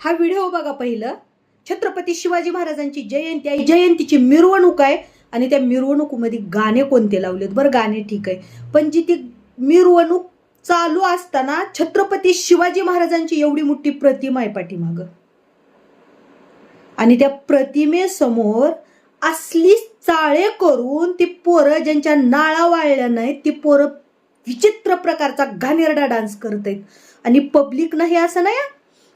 हा व्हिडिओ बघा पहिलं. छत्रपती शिवाजी महाराजांची जयंती आहे. जयंतीची मिरवणूक आहे. आणि त्या मिरवणुकीमध्ये गाणे कोणते लावलेत? बरं गाणे ठीक आहे. पण जी ती मिरवणूक चालू असताना छत्रपती शिवाजी महाराजांची एवढी मोठी प्रतिमा आहे पाठीमागं. आणि त्या प्रतिमेसमोर असली चाळे करून ती पोरं ज्यांच्या नाळा वाळल्या नाहीत ती पोरं विचित्र प्रकारचा घाणेरडा डान्स करत आहेत आणि पब्लिक नाही असं नाही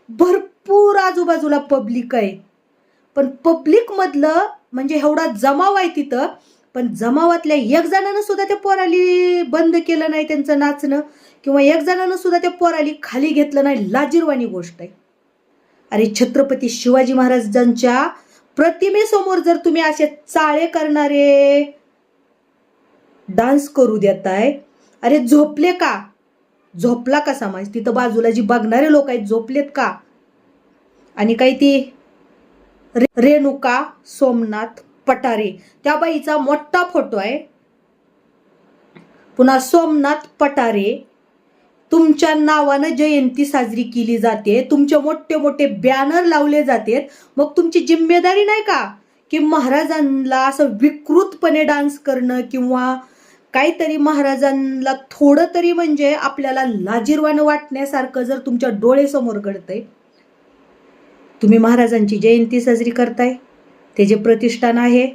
भरपूर भरपूर आजूबाजूला पब्लिक आहे. पण पब्लिकमधलं म्हणजे एवढा जमाव आहे तिथं पण जमावातल्या एक जणानं सुद्धा त्या पोराली बंद केलं नाही त्यांचं नाचणं किंवा एक जणानं सुद्धा त्या पोराली खाली घेतलं नाही लाजीरवाणी गोष्ट आहे. अरे छत्रपती शिवाजी महाराजांच्या प्रतिमेसमोर जर तुम्ही असे चाळे करणारे डान्स करू देताय अरे झोपले का? झोपला का समाज तिथं बाजूला जी बघणारे लोक आहेत झोपलेत का? आणि काही ती? रे- रेणुका सोमनाथ पटारे. त्या बाईचा मोठा फोटो आहे. पुन्हा सोमनाथ पटारे. तुमच्या नावानं जयंती साजरी केली जाते. तुमचे मोठे मोठे बॅनर लावले जातात मग तुमची जिम्मेदारी नाही का? की महाराजांना असं विकृतपणे डान्स करणं किंवा काहीतरी महाराजांना थोडं तरी म्हणजे आपल्याला लाजीरवानं वाटण्यासारखं जर तुमच्या डोळेसमोर घडतंय तुम्ही महाराजांची जयंती साजरी करताय. ते जे प्रतिष्ठान आहे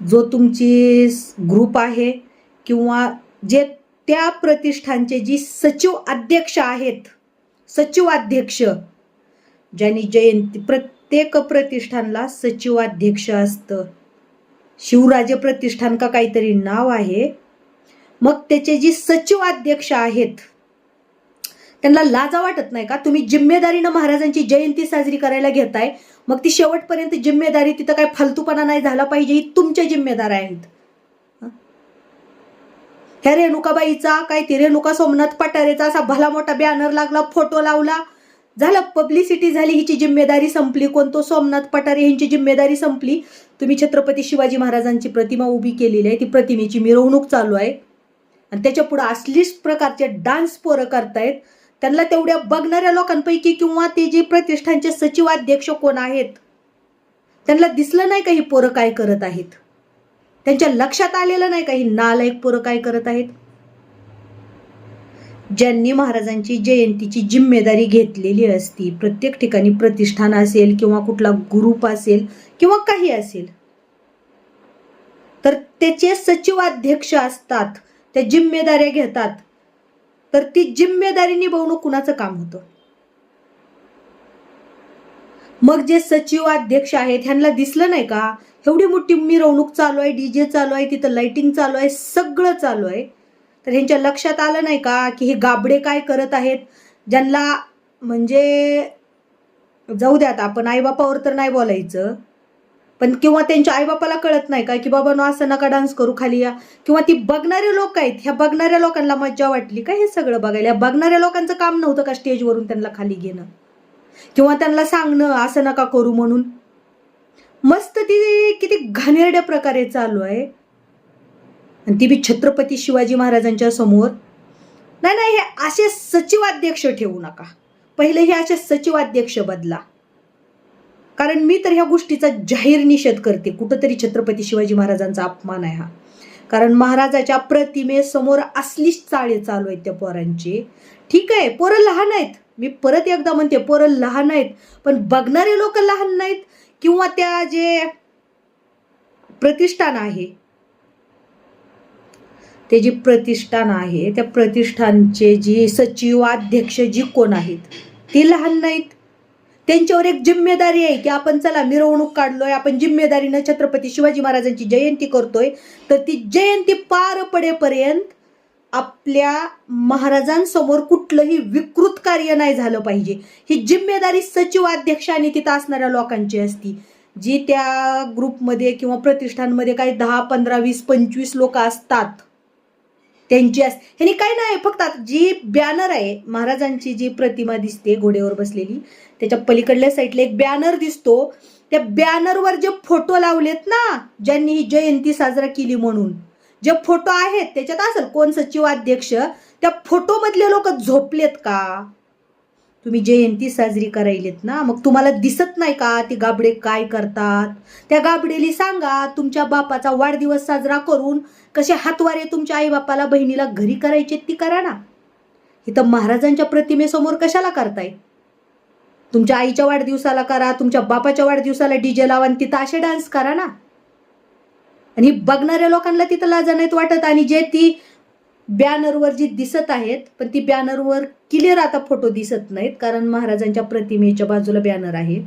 जो तुमची ग्रुप आहे किंवा जे त्या प्रतिष्ठानचे जी सचिव अध्यक्ष आहेत सचिव अध्यक्ष ज्यांनी जयंती प्रत्येक प्रतिष्ठानला सचिव अध्यक्ष असतं. शिवराजे प्रतिष्ठान का काहीतरी नाव आहे. मग त्याचे जी सचिव अध्यक्ष आहेत त्यांना लाजा वाटत नाही का? तुम्ही जिम्मेदारीनं महाराजांची जयंती साजरी करायला घेताय मग ती शेवटपर्यंत जिम्मेदारी तिथं काय फालतूपणा नाही झाला पाहिजे ही तुमच्या जिम्मेदार आहेत. ह्या रेणुकाबाईचा काय ती रेणुका सोमनाथ पटारेचा असा भला मोठा बॅनर लागला फोटो लावला. झालं पब्लिसिटी झाली हिची जिम्मेदारी संपली. कोणतो सोमनाथ पटारे यांची जिम्मेदारी संपली? तुम्ही छत्रपती शिवाजी महाराजांची प्रतिमा उभी केलेली आहे ती प्रतिमेची मिरवणूक चालू आहे. आणि त्याच्या पुढे असलीच प्रकारचे डान्स पोरं करतायत. त्यांना तेवढ्या बघणाऱ्या लोकांपैकी किंवा ते जे प्रतिष्ठानचे सचिव अध्यक्ष कोण आहेत त्यांना दिसलं नाही का ही पोरं काय करत आहेत? त्यांच्या लक्षात आलेलं नाही का ही नालायक पोरं काय करत आहेत? ज्यांनी महाराजांची जयंतीची जिम्मेदारी घेतलेली असती प्रत्येक ठिकाणी प्रतिष्ठान असेल किंवा कुठला ग्रुप असेल किंवा काही असेल तर त्याचे सचिव अध्यक्ष असतात त्या जिम्मेदाऱ्या घेतात. तर ती जिम्मेदारी निभावणं कुणाचं काम होतं? मग जे सचिव अध्यक्ष आहेत ह्यांना दिसलं नाही का? एवढी मोठी मिरवणूक चालू आहे डीजे चालू आहे तिथं लाइटिंग चालू आहे सगळं चालू आहे. तर ह्यांच्या लक्षात आलं नाही का की हे गाबडे काय करत आहेत? ज्यांना म्हणजे जाऊ द्यात आपण आईबापावर तर नाही बोलायचं. पण किंवा त्यांच्या आईबापाला कळत नाही का की बाबा नो असं नका डान्स करू खाली या. किंवा ती बघणारे लोक आहेत ह्या बघणाऱ्या लोकांना मज्जा वाटली का हे सगळं बघायला? या बघणाऱ्या लोकांचं काम नव्हतं का स्टेजवरून त्यांना खाली घेणं? किंवा त्यांना सांगणं असं नका करू म्हणून? मस्त ती किती घाणेरड्या प्रकारे चालू आहे. आणि ती बी छत्रपती शिवाजी महाराजांच्या समोर. नाही नाही हे असे सचिवाध्यक्ष ठेवू नका. पहिले हे असे सचिवाध्यक्ष बदला. कारण मी तर ह्या गोष्टीचा जाहीर निषेध करते. कुठंतरी छत्रपती शिवाजी महाराजांचा अपमान आहे हा. कारण महाराजाच्या प्रतिमेसमोर असलीच चाळे चालू आहेत त्या पोरांची. ठीक आहे पोरं लहान आहेत. मी परत एकदा म्हणते पोरं लहान आहेत. पण बघणारे लोक लहान नाहीत किंवा त्या जे प्रतिष्ठान आहे ते जे प्रतिष्ठान आहे त्या प्रतिष्ठानचे जी सचिव अध्यक्ष जी कोण आहेत ते लहान नाहीत. त्यांच्यावर एक जिम्मेदारी आहे की आपण चला मिरवणूक काढलोय आपण जिम्मेदारीनं छत्रपती शिवाजी महाराजांची जयंती करतोय तर ती जयंती पार पडेपर्यंत आपल्या महाराजांसमोर कुठलंही विकृत कार्य नाही झालं पाहिजे. ही जिम्मेदारी सचिव अध्यक्ष आणि तिथं असणाऱ्या लोकांची असती. जी त्या ग्रुपमध्ये किंवा प्रतिष्ठानमध्ये काही दहा पंधरा वीस पंचवीस लोक असतात त्यांची अस ह्यानी काय नाही फक्त आता जी बॅनर आहे महाराजांची जी प्रतिमा दिसते घोड्यावर बसलेली त्याच्या पलीकडल्या साईडला एक बॅनर दिसतो. त्या बॅनरवर जे फोटो लावलेत ना ज्यांनी ही जयंती साजरा केली म्हणून जे फोटो आहेत त्याच्यात असेल कोण सचिव अध्यक्ष त्या फोटोमधले लोक झोपलेत का? तुम्ही जयंती साजरी करायलेत ना मग तुम्हाला दिसत नाही का ती गाबडे काय करतात? त्या गाबडेली सांगा तुमच्या बापाचा वाढदिवस साजरा करून कसे हातवारे तुमच्या आईबापाला बहिणीला घरी करायचे ती करा ना. इथं महाराजांच्या प्रतिमेसमोर कशाला करताय? तुमच्या आईच्या वाढदिवसाला करा तुमच्या बापाच्या वाढदिवसाला डीजे लावा आणि तिथं असे डान्स करा ना. आणि बघणाऱ्या लोकांना तिथं लाजा नाहीत वाटत आणि जे ती बॅनरवर जी दिसत आहेत पण ती बॅनरवर क्लिअर आता फोटो दिसत नाहीत कारण महाराजांच्या प्रतिमेच्या बाजूला बॅनर आहे.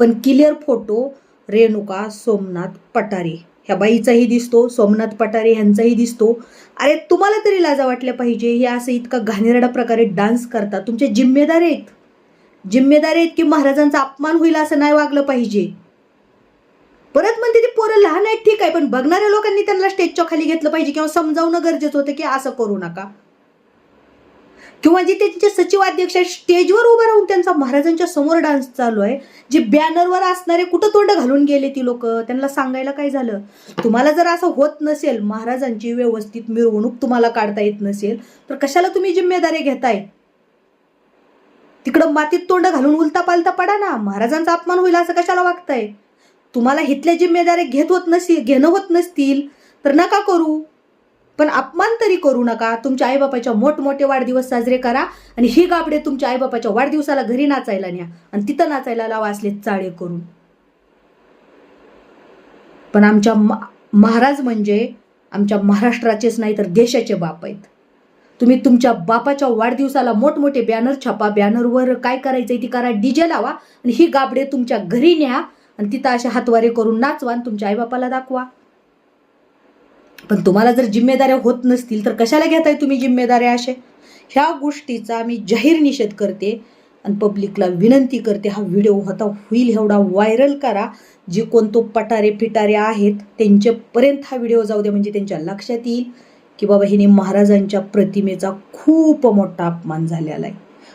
पण क्लिअर फोटो रेणुका सोमनाथ पटारे ह्या बाईचाही दिसतो सोमनाथ पटारे ह्यांचाही दिसतो. अरे तुम्हाला तरी लाजा वाटल्या पाहिजे हे असं इतका घाणेरडा प्रकारे डान्स करतात. तुमचे जिम्मेदार आहेत. जिम्मेदार आहेत की महाराजांचा अपमान होईल असं नाही वागलं पाहिजे. परत म्हणते ती पोरं लहान आहेत ठीक आहे पण बघणाऱ्या लोकांनी त्यांना स्टेजच्या खाली घेतलं पाहिजे किंवा समजावणं गरजेचं होतं की असं करू नका. किंवा जे त्यांचे सचिव अध्यक्ष आहेत, स्टेजवर उभं राहून त्यांचा महाराजांच्या समोर डान्स चालू आहे जे बॅनरवर असणारे कुठं तोंड घालून गेले ती लोक? त्यांना सांगायला काय झालं? तुम्हाला जर असं होत नसेल महाराजांची व्यवस्थित मिरवणूक तुम्हाला काढता येत नसेल तर कशाला तुम्ही जिम्मेदारी घेताय? तिकडं मातीत तोंड घालून उलता पालता पडा ना महाराजांचा अपमान होईल असं कशाला वागताय? तुम्हाला हितल्या जिम्मेदारी घेत होत नसतील घेणं होत नसतील तर नका करू. पण अपमान तरी करू नका. तुमच्या आईबापाच्या मोठमोठे वाढदिवस साजरे करा आणि ही गाबडे तुमच्या आईबापाच्या वाढदिवसाला घरी नाचायला न्या आणि तिथं नाचायला लावा असले चाळे करून. पण आमच्या महाराज म्हणजे आमच्या महाराष्ट्राचेच नाही तर देशाचे बाप आहेत. तुम्ही तुमच्या बापाच्या वाढदिवसाला मोठमोठे बॅनर छापा. बॅनरवर काय करायचंय ती करा. डीजे लावा आणि ही गाबडे तुमच्या घरी न्या. आणि तिथं असे हातवारे करून नाचवा आणि तुमच्या आईबापाला दाखवा. पण तुम्हाला जर जिम्मेदाऱ्या होत नसतील तर कशाला घेताय तुम्ही जिम्मेदाऱ्या असे? ह्या गोष्टीचा मी जाहीर निषेध करते आणि पब्लिकला विनंती करते हा व्हिडिओ होता होईल एवढा व्हायरल करा. जे कोण तो पटारे फिटारे आहेत त्यांच्यापर्यंत हा व्हिडिओ जाऊ दे म्हणजे त्यांच्या लक्षात येईल की बाबा हिने महाराजांच्या प्रतिमेचा खूप मोठा अपमान झालेला आहे.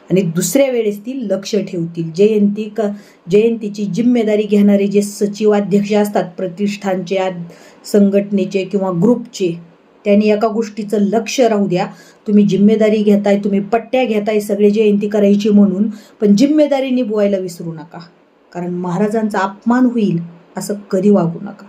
आणि दुसऱ्या वेळेस ती लक्ष ठेवतील. जयंती क जयंतीची जिम्मेदारी घेणारे जे सचिव अध्यक्ष असतात प्रतिष्ठानचे संघटनेचे किंवा ग्रुपचे त्यांनी एका गोष्टीचं लक्ष राहू द्या. तुम्ही जिम्मेदारी घेताय तुम्ही पट्ट्या घेताय सगळे जयंती करायची म्हणून पण जिम्मेदारी निभवायला विसरू नका. कारण महाराजांचा अपमान होईल असं कधी वागू नका.